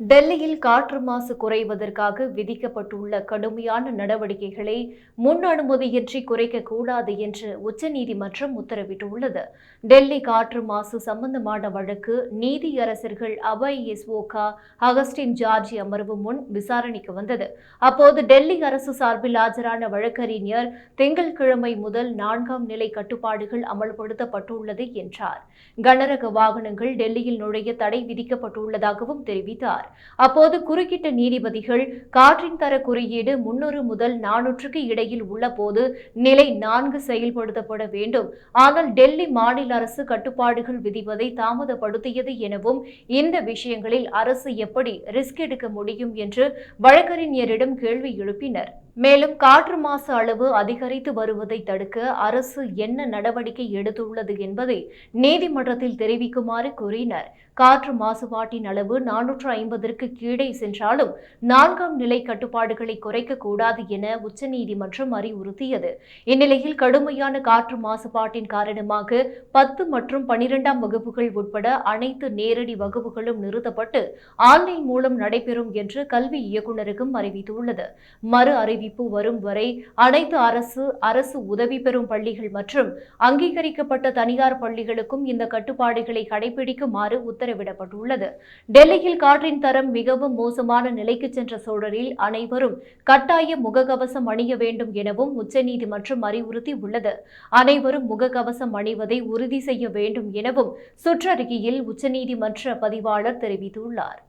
டெல்லியில் காற்று மாசு குறைவதற்காக விதிக்கப்பட்டுள்ள கடுமையான நடவடிக்கைகளை முன் அனுமதியின்றி குறைக்க கூடாது என்று உச்சநீதிமன்றம் உத்தரவிட்டுள்ளது. டெல்லி காற்று மாசு சம்பந்தமான வழக்கு நீதியரசர்கள் அபய் எஸ்வோகா அகஸ்டின் ஜார்ஜி அமர்வு முன் விசாரணைக்கு வந்தது. அப்போது டெல்லி அரசு சார்பில் ஆஜரான வழக்கறிஞர் திங்கட்கிழமை முதல் நான்காம் நிலை கட்டுப்பாடுகள் அமல்படுத்தப்பட்டுள்ளது என்றார். கனரக வாகனங்கள் டெல்லியில் நுழைய தடை விதிக்கப்பட்டுள்ளதாகவும் தெரிவித்தார். அப்போது குறுக்கிட்ட நீதிபதிகள் காற்றின் தர குறியீடு முன்னூறு முதல் நானூற்றுக்கு இடையில் உள்ள போது நிலை நான்கு செயல்படுத்தப்பட வேண்டும். ஆனால் டெல்லி மாநில அரசு கட்டுப்பாடுகள் விதிப்பதை தாமதப்படுத்தியது எனவும் இந்த விஷயங்களில் அரசு எப்படி ரிஸ்க் எடுக்க முடியும் என்று வழக்கறிஞரிடம் கேள்வி எழுப்பினர். மேலும் காற்று மாசு அளவு அதிகரித்து வருவதை தடுக்க அரசு என்ன நடவடிக்கை எடுத்துள்ளது என்பதை நீதிமன்றத்தில் தெரிவிக்குமாறு கூறினர். காற்று மாசுபாட்டின் அளவு நானூற்று ஐம்பதற்கு கீழே சென்றாலும் நான்காம் நிலை கட்டுப்பாடுகளை குறைக்க கூடாது என உச்சநீதிமன்றம் அறிவுறுத்தியது. இந்நிலையில் கடுமையான காற்று மாசுபாட்டின் காரணமாக பத்து மற்றும் பனிரெண்டாம் வகுப்புகள் உட்பட அனைத்து நேரடி வகுப்புகளும் நிறுத்தப்பட்டு ஆன்லைன் மூலம் நடைபெறும் என்று கல்வி இயக்குநருக்கும் அறிவித்துள்ளது. மறு அறிவிப்பு வரும் வரை அனைத்து அரசு அரசு உதவி பெறும் பள்ளிகள் மற்றும் அங்கீகரிக்கப்பட்ட தனியார் பள்ளிகளுக்கும் இந்த கட்டுப்பாடுகளை கடைபிடிக்குமாறு உத்தரவிடப்பட்டுள்ளது. டெல்லியில் காற்றின் தரம் மிகவும் மோசமான நிலைக்கு சென்ற சூழலில் அனைவரும் கட்டாய முகக்கவசம் அணிய வேண்டும் எனவும் உச்சநீதிமன்றம் அறிவுறுத்தி உள்ளது அனைவரும் முகக்கவசம் அணிவதை உறுதி செய்ய வேண்டும் எனவும் சுற்றறிக்கையில் உச்சநீதிமன்ற பதிவாளர் தெரிவித்துள்ளார்.